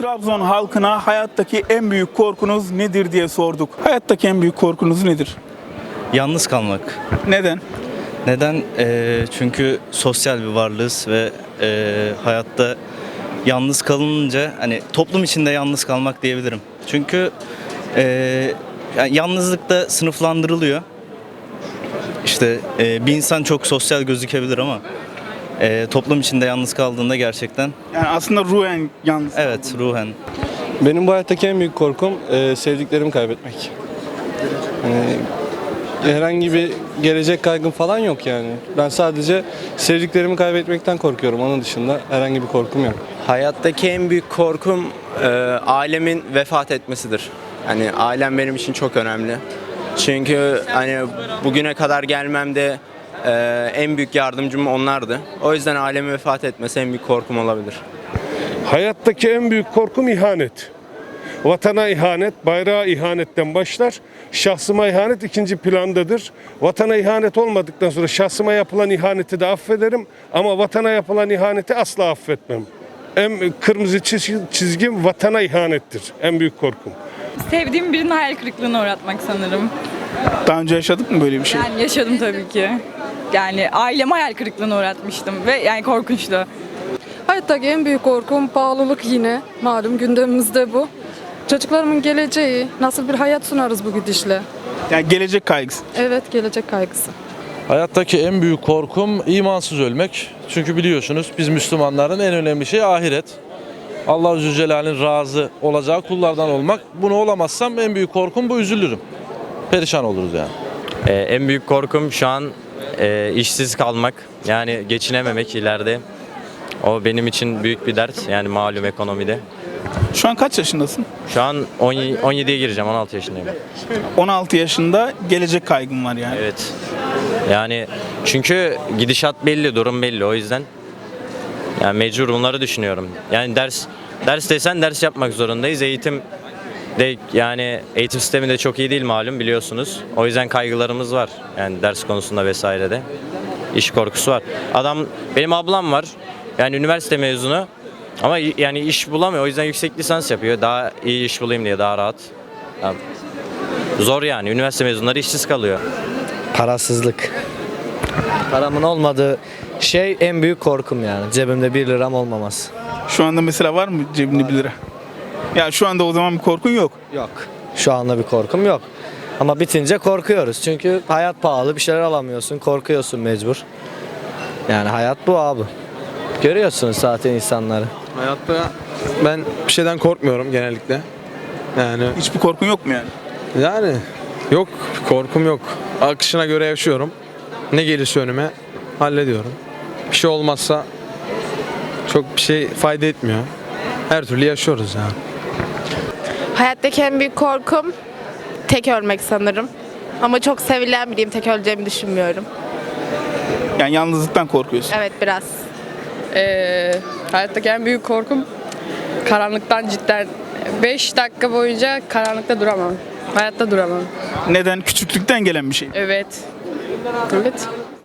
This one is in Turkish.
Trabzon halkına hayattaki en büyük korkunuz nedir diye sorduk. Hayattaki en büyük korkunuz nedir? Yalnız kalmak. Neden? Neden? Ee, çünkü sosyal bir varlığız ve e, hayatta yalnız kalınca hani toplum içinde yalnız kalmak diyebilirim. Çünkü e, yani yalnızlıkta sınıflandırılıyor. İşte e, bir insan çok sosyal gözükebilir ama e, toplum içinde yalnız kaldığında gerçekten Yani aslında ruhen yalnız. evet ruhen Benim bu hayattaki en büyük korkum e, sevdiklerimi kaybetmek. Hani herhangi bir gelecek kaygım falan yok yani. Ben sadece sevdiklerimi kaybetmekten korkuyorum. Onun dışında herhangi bir korkum yok. Hayattaki en büyük korkum e, ailemin vefat etmesidir. Yani ailem benim için çok önemli. Çünkü hani bugüne kadar gelmemde e, en büyük yardımcım onlardı. O yüzden ailemin vefat etmesi en büyük korkum olabilir. Hayattaki en büyük korkum ihanet. Vatana ihanet, bayrağa ihanetten başlar. Şahsıma ihanet ikinci plandadır. Vatana ihanet olmadıktan sonra şahsıma yapılan ihaneti de affederim ama vatana yapılan ihaneti asla affetmem. En kırmızı çiz- çizgim vatana ihanettir. En büyük korkum. Sevdiğim birinin hayal kırıklığına uğratmak sanırım. Daha önce yaşadık mı böyle bir şey? Yani yaşadım tabii ki. Yani ailemi hayal kırıklığına uğratmıştım ve yani korkunçtu. Hayattaki en büyük korkum pahalılık yine. Malum gündemimizde bu. Çocuklarımın geleceği, nasıl bir hayat sunarız bu gidişle? Yani gelecek kaygısı. Evet, gelecek kaygısı. Hayattaki en büyük korkum imansız ölmek. Çünkü biliyorsunuz biz Müslümanların en önemli şey ahiret. Allah Zülcelal'in razı olacağı kullardan olmak. Bunu olamazsam en büyük korkum bu üzülürüm. Perişan oluruz yani. Ee, en büyük korkum şu an e, işsiz kalmak. Yani geçinememek ileride. O benim için büyük bir dert. Yani malum ekonomide. Şu an kaç yaşındasın? Şu an 10 17'ye gireceğim. 16 yaşındayım. 16 yaşında gelecek kaygın var yani. Evet. Yani çünkü gidişat belli, durum belli. O yüzden yani mecbur bunları düşünüyorum. Yani ders ders desen ders yapmak zorundayız. Eğitim de yani eğitim sistemi de çok iyi değil malum biliyorsunuz. O yüzden kaygılarımız var. Yani ders konusunda vesairede. İş korkusu var. Adam benim ablam var. Yani üniversite mezunu. Ama yani iş bulamıyor. O yüzden yüksek lisans yapıyor. Daha iyi iş bulayım diye daha rahat. Zor yani. Üniversite mezunları işsiz kalıyor. Parasızlık. Paramın olmadığı şey en büyük korkum yani. Cebimde 1 liram olmaması. Şu anda mesela var mı cebinde 1 lira? Ya şu anda o zaman bir korkun yok. Yok. Şu anda bir korkum yok. Ama bitince korkuyoruz. Çünkü hayat pahalı. Bir şeyler alamıyorsun. Korkuyorsun mecbur. Yani hayat bu abi. Görüyorsunuz zaten insanları. Hayatta ben bir şeyden korkmuyorum genellikle. Yani Hiçbir korkun yok mu yani? yani yok korkum yok. Akışına göre yaşıyorum. Ne gelirse önüme hallediyorum. Bir şey olmazsa çok bir şey fayda etmiyor. Her türlü yaşıyoruz yani. Hayattaki en büyük korkum tek ölmek sanırım. Ama çok sevilen biriyim. Tek öleceğimi düşünmüyorum. Yani yalnızlıktan korkuyorsun. Evet biraz. Ee, hayattaki en büyük korkum karanlıktan cidden 5 dakika boyunca karanlıkta duramam. Hayatta duramam. Neden? Küçüklükten gelen bir şey. Evet. Evet.